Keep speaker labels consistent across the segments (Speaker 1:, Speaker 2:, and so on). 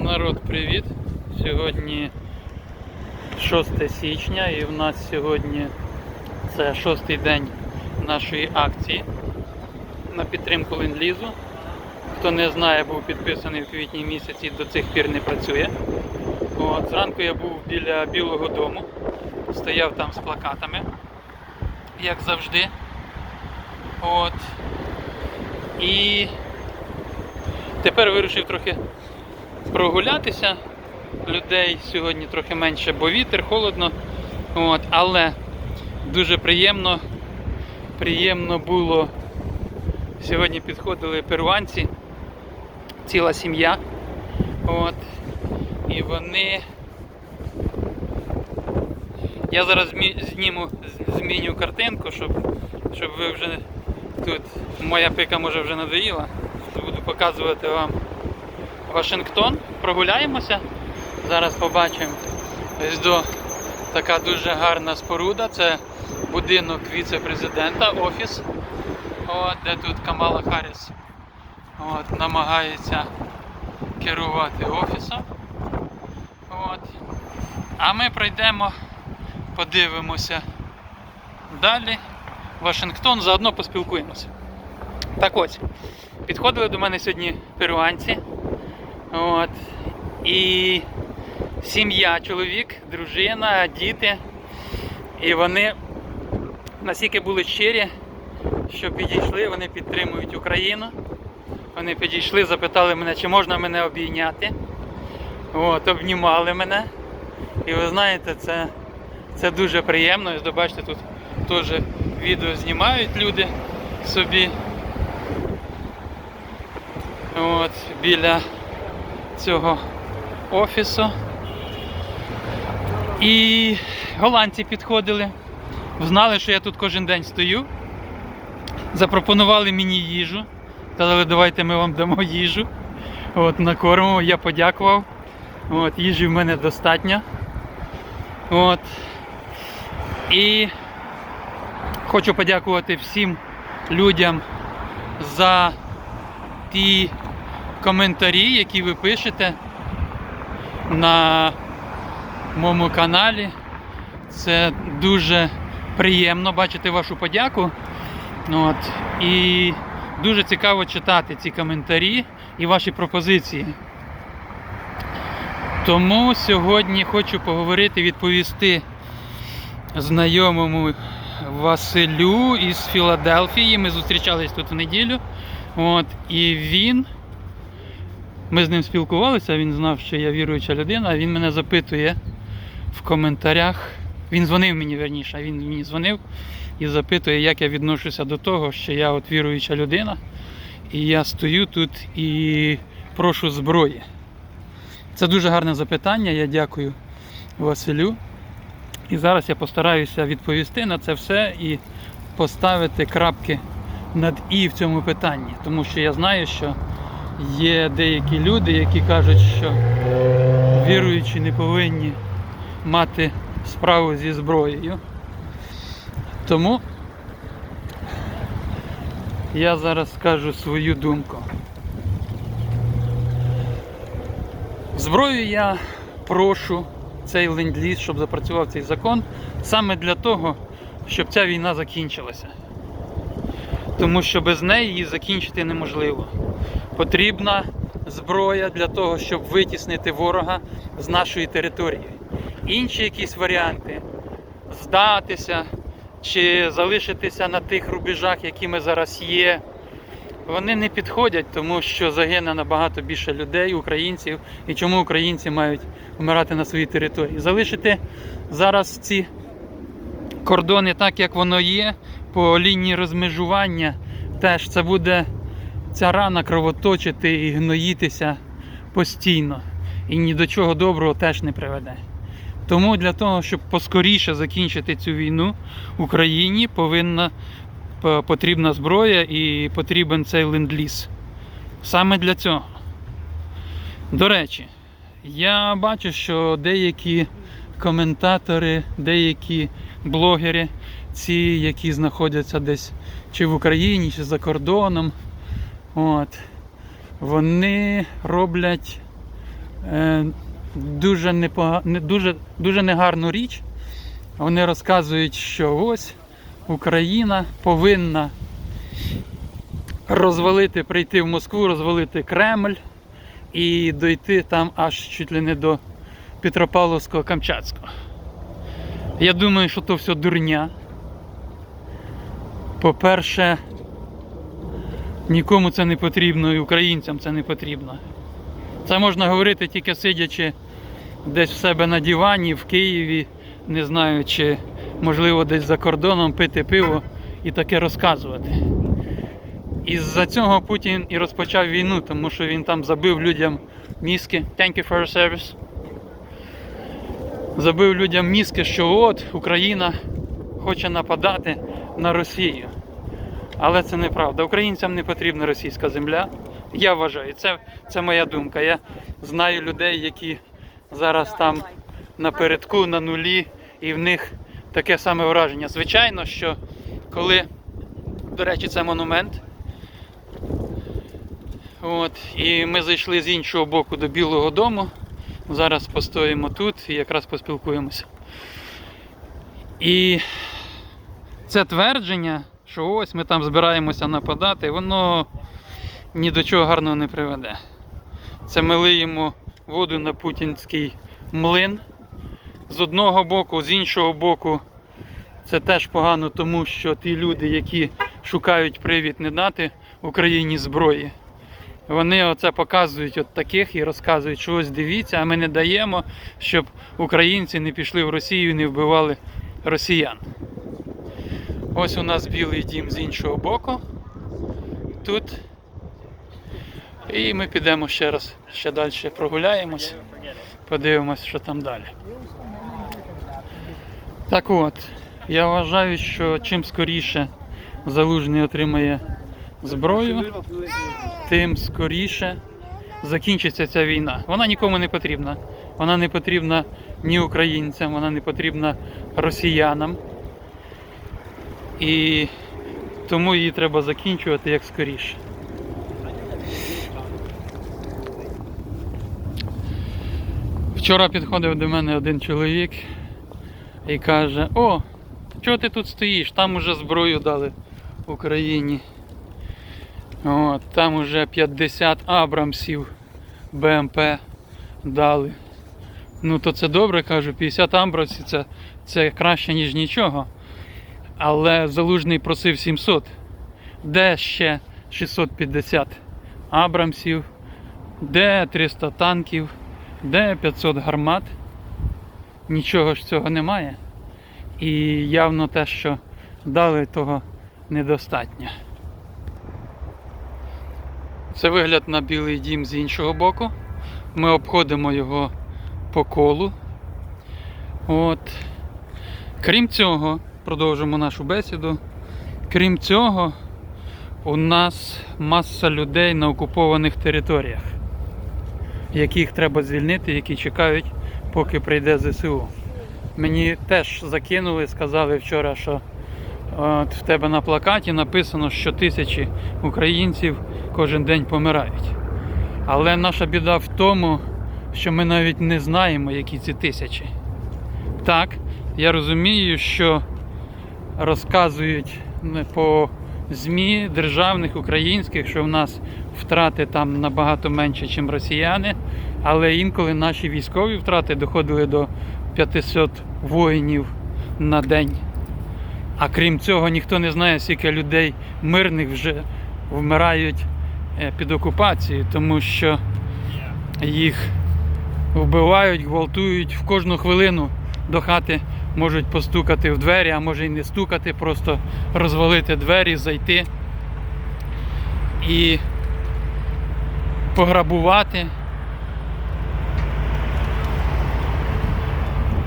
Speaker 1: Народ, привіт! Сьогодні 6 січня і в нас сьогодні це шостий день нашої акції на підтримку ленд-лізу. Хто не знає, був підписаний в квітні місяці, до цих пір не працює. От, зранку я був біля Білого дому, стояв там з плакатами, як завжди. От. І тепер вирішив трохи прогулятися. Людей сьогодні трохи менше, бо вітер, холодно. От, але дуже приємно. Приємно було. Сьогодні підходили перуанці, ціла сім'я. От, і вони. Я зараз зніму, зміню картинку, щоб, щоб ви вже тут. Моя пика може вже надоїла. Буду показувати вам Вашингтон. Прогуляємося. Зараз побачимо. Ось до така дуже гарна споруда. Це будинок віце-президента, офіс. От, де тут Камала Харріс от, намагається керувати офісом. От. А ми пройдемо, подивимося далі. Вашингтон, заодно поспілкуємося. Так ось, підходили до мене сьогодні перуанці. От. І сім'я, чоловік, дружина, діти. І вони настільки були щирі, що підійшли, вони підтримують Україну. Вони підійшли, запитали мене, чи можна мене обійняти. От, обнімали мене. І ви знаєте, це, це дуже приємно. Ось, бачите, тут теж відео знімають люди собі. От, біля цього офісу. І голландці підходили, знали, що я тут кожен день стою. Запропонували мені їжу. Сказали, давайте ми вам дамо їжу. От, накормимо, я подякував. От, їжі в мене достатньо. От. І хочу подякувати всім людям за ті коментарі, які ви пишете на моєму каналі. Це дуже приємно бачити вашу подяку. От. І дуже цікаво читати ці коментарі і ваші пропозиції. Тому сьогодні хочу поговорити, відповісти знайомому Василю із Філадельфії. Ми зустрічались тут в неділю. От, і він. Ми з ним спілкувалися, він знав, що я віруюча людина. Він мене запитує в коментарях. Він дзвонив мені верніше, він мені дзвонив і запитує, як я відношуся до того, що я от віруюча людина. І я стою тут і прошу зброї. Це дуже гарне запитання. Я дякую Василю. І зараз я постараюся відповісти на це все і поставити крапки над і в цьому питанні. Тому що я знаю, що є деякі люди, які кажуть, що віруючі не повинні мати справу зі зброєю. Тому я зараз скажу свою думку. Зброю я прошу цей ленд-ліз, щоб запрацював цей закон, саме для того, щоб ця війна закінчилася. Тому що без неї її закінчити неможливо. Потрібна зброя для того, щоб витіснити ворога з нашої території. Інші якісь варіанти здатися чи залишитися на тих рубежах, які ми зараз є, вони не підходять, тому що загине набагато більше людей, українців. І чому українці мають вмирати на своїй території? Залишити зараз ці кордони так, як воно є, по лінії розмежування, теж це буде ця рана кровоточити і гноїтися постійно. І ні до чого доброго теж не приведе. Тому для того, щоб поскоріше закінчити цю війну, Україні повинна потрібна зброя і потрібен цей ленд-ліз. Саме для цього. До речі, я бачу, що деякі коментатори, деякі блогери, ці, які знаходяться десь чи в Україні, чи за кордоном, от, вони роблять е, дуже, непога... не, дуже, дуже негарну річ. Вони розказують, що ось Україна повинна розвалити, прийти в Москву, розвалити Кремль і дойти там аж чуть ли не до Петропавловського Камчатського. Я думаю, що то все дурня. По-перше, нікому це не потрібно і українцям це не потрібно. Це можна говорити тільки сидячи десь в себе на дивані в Києві, не знаю, чи можливо десь за кордоном пити пиво і таке розказувати. Із-за цього Путін і розпочав війну, тому що він там забив людям мізки. Thank you for your service. Забив людям мізки, що от Україна хоче нападати на Росію. Але це неправда. Українцям не потрібна російська земля. Я вважаю, це, це моя думка. Я знаю людей, які зараз там напередку, на нулі, і в них таке саме враження. Звичайно, що коли, до речі, це монумент. От, і ми зайшли з іншого боку до Білого дому. Зараз постоїмо тут і якраз поспілкуємося. І це твердження, що ось ми там збираємося нападати, воно ні до чого гарного не приведе. Це ми лиємо воду на путінський млин. З одного боку, з іншого боку, це теж погано, тому що ті люди, які шукають привід не дати Україні зброї, вони оце показують от таких і розказують, що ось дивіться, а ми не даємо, щоб українці не пішли в Росію і не вбивали росіян. Ось у нас білий дім з іншого боку. Тут. І ми підемо ще раз, ще далі прогуляємось, подивимось, що там далі. Так от, я вважаю, що чим скоріше залужний отримає зброю, тим скоріше закінчиться ця війна. Вона нікому не потрібна. Вона не потрібна ні українцям, вона не потрібна росіянам. І тому її треба закінчувати як скоріше. Вчора підходив до мене один чоловік і каже: О, чого ти тут стоїш? Там уже зброю дали Україні. От, там уже 50 Абрамсів БМП дали. Ну то це добре, кажу, 50 Абрамсів це, це краще, ніж нічого. Але залужний просив 700. Де ще 650 Абрамсів, де 300 танків, де 500 гармат. Нічого ж цього немає. І явно те, що дали, того недостатньо. Це вигляд на білий дім з іншого боку. Ми обходимо його по колу. От. Крім цього, продовжимо нашу бесіду. Крім цього, у нас маса людей на окупованих територіях, яких треба звільнити, які чекають, поки прийде ЗСУ. Мені теж закинули, сказали вчора, що от в тебе на плакаті написано, що тисячі українців кожен день помирають. Але наша біда в тому, що ми навіть не знаємо, які ці тисячі. Так, я розумію, що розказують по ЗМІ державних, українських, що в нас втрати там набагато менше, ніж росіяни, але інколи наші військові втрати доходили до 500 воїнів на день. А крім цього, ніхто не знає, скільки людей мирних вже вмирають е, під окупацією, тому що їх вбивають, гвалтують в кожну хвилину до хати можуть постукати в двері, а може і не стукати, просто розвалити двері, зайти і пограбувати,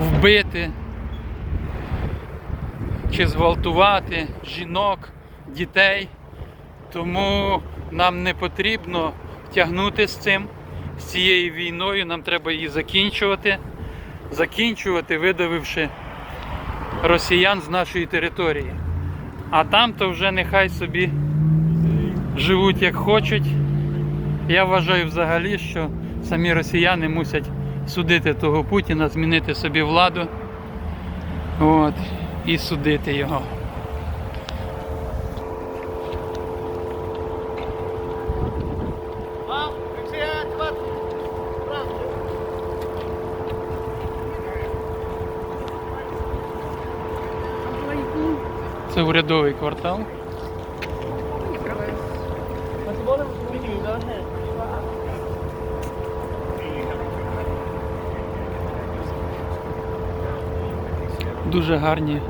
Speaker 1: вбити чи зґвалтувати жінок, дітей. Тому нам не потрібно тягнути з цим, з цією війною, нам треба її закінчувати, закінчувати, видавивши росіян з нашої території. А там то вже нехай собі живуть як хочуть. Я вважаю взагалі, що самі росіяни мусять судити того Путіна, змінити собі владу. От, і судити його. Це урядовий квартал. Дуже гарні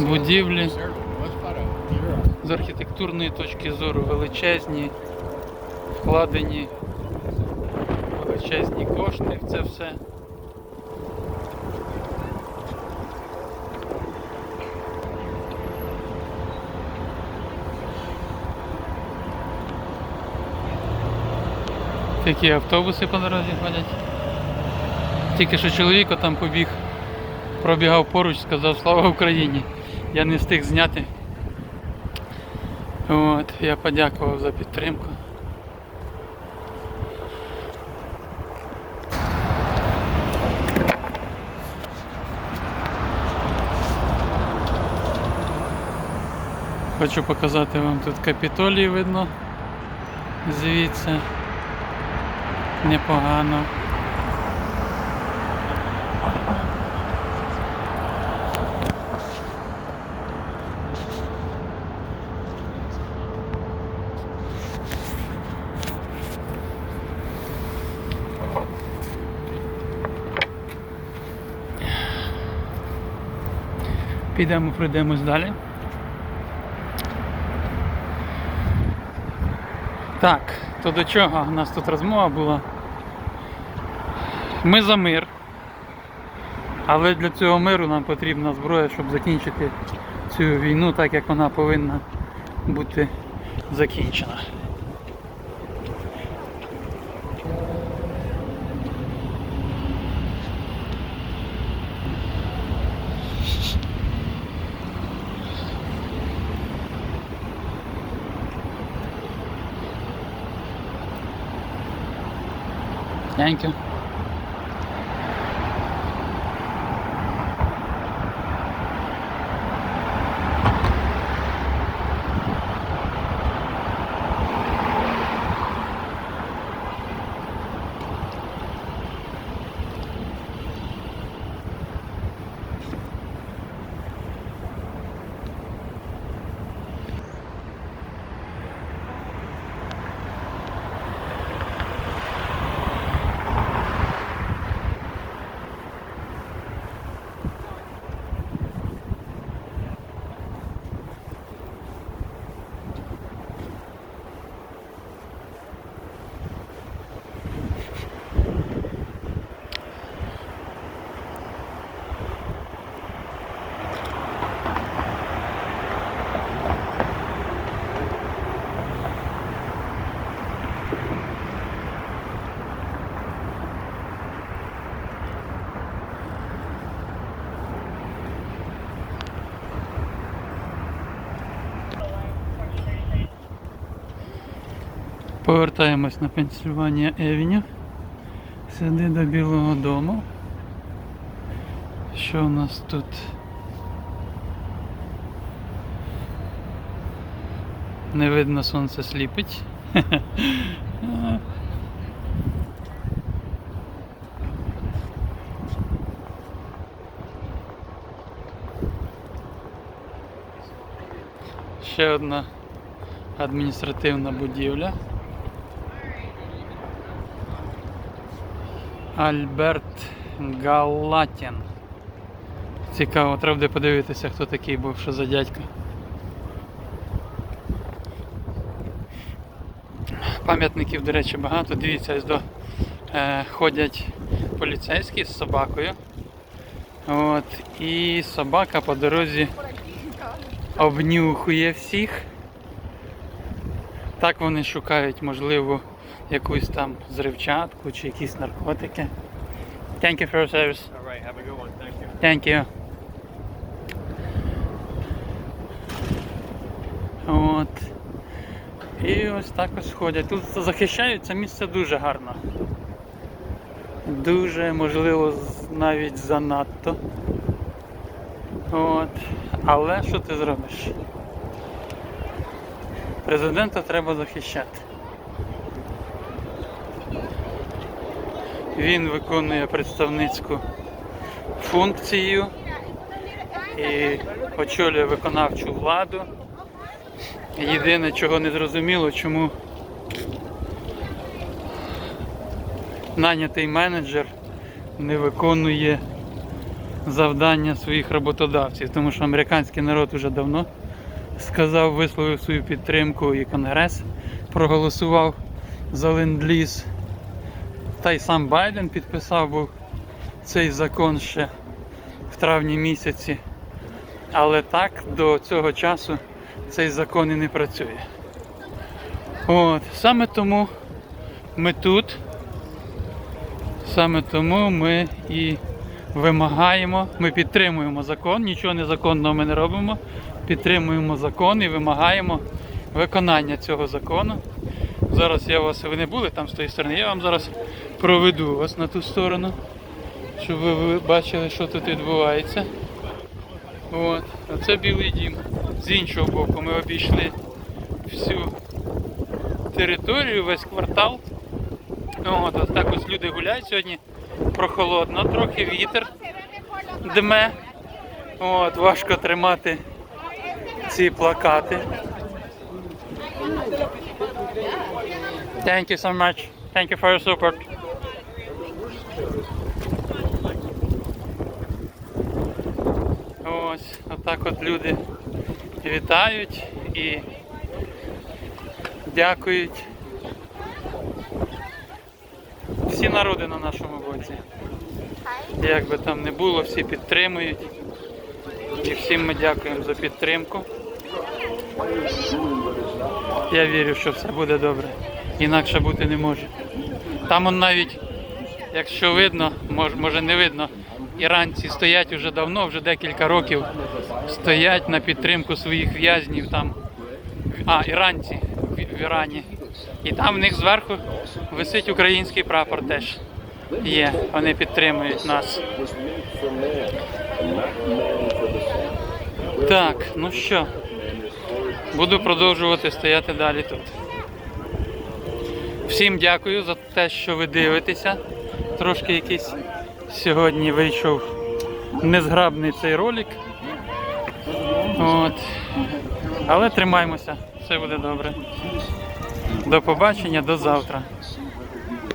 Speaker 1: будівлі. З архітектурної точки зору величезні, вкладені величезні кошти в це все. Такі автобуси по дорозі ходять. Тільки що чоловік там побіг, пробігав поруч, сказав Слава Україні. Я не встиг зняти. От, я подякував за підтримку. Хочу показати вам тут капітолій видно. Звідси. Непогано. Підемо, пройдемось далі. Так, то до чого у нас тут розмова була? Ми за мир. Але для цього миру нам потрібна зброя, щоб закінчити цю війну так, як вона повинна бути закінчена. Thank you. Повертаємось на Пенсильванія Евеню. Сюди до Білого дому. Що у нас тут? Не видно, сонце сліпить. Ще одна адміністративна будівля. Альберт Галатін. Цікаво, треба буде подивитися, хто такий був, що за дядька. Пам'ятників, до речі, багато. Дивіться, ось до е, ходять поліцейські з собакою. От, і собака по дорозі обнюхує всіх. Так вони шукають, можливо, якусь там зривчатку чи якісь наркотики. Thank you for your service.
Speaker 2: All right, have a good one. Thank you.
Speaker 1: Thank you. От. І ось так ось ходять. Тут захищають це місце дуже гарно. Дуже, можливо, навіть занадто. От. Але що ти зробиш? Президента треба захищати. Він виконує представницьку функцію і очолює виконавчу владу. Єдине, чого не зрозуміло, чому нанятий менеджер не виконує завдання своїх роботодавців, тому що американський народ вже давно сказав, висловив свою підтримку і Конгрес проголосував за ленд-ліз. Та й сам Байден підписав був цей закон ще в травні місяці. Але так до цього часу цей закон і не працює. От, саме тому ми тут, саме тому ми і вимагаємо, ми підтримуємо закон, нічого незаконного ми не робимо. Підтримуємо закон і вимагаємо виконання цього закону. Зараз я вас, ви не були там з тої сторони, я вам зараз проведу вас на ту сторону, щоб ви- бачили, що тут відбувається. От, а білий дім. З іншого боку ми обійшли всю територію, весь квартал. От, ось так ось люди гуляють сьогодні. Прохолодно, трохи вітер дме. От, важко тримати ці плакати. Thank you so much. Thank you for your support. Ось, отак от люди вітають і дякують. Всі народи на нашому боці. Як би там не було, всі підтримують. І всім ми дякуємо за підтримку. Я вірю, що все буде добре. Інакше бути не може. Там он навіть, якщо видно, мож- може не видно, іранці стоять уже давно, вже декілька років стоять на підтримку своїх в'язнів там. А, іранці в в Ірані. І там в них зверху висить український прапор теж. Є, вони підтримують нас. Так, ну що, буду продовжувати стояти далі тут. Всім дякую за те, що ви дивитеся. Трошки якийсь сьогодні вийшов незграбний цей ролик. От. Але тримаймося, все буде добре. До побачення, до завтра.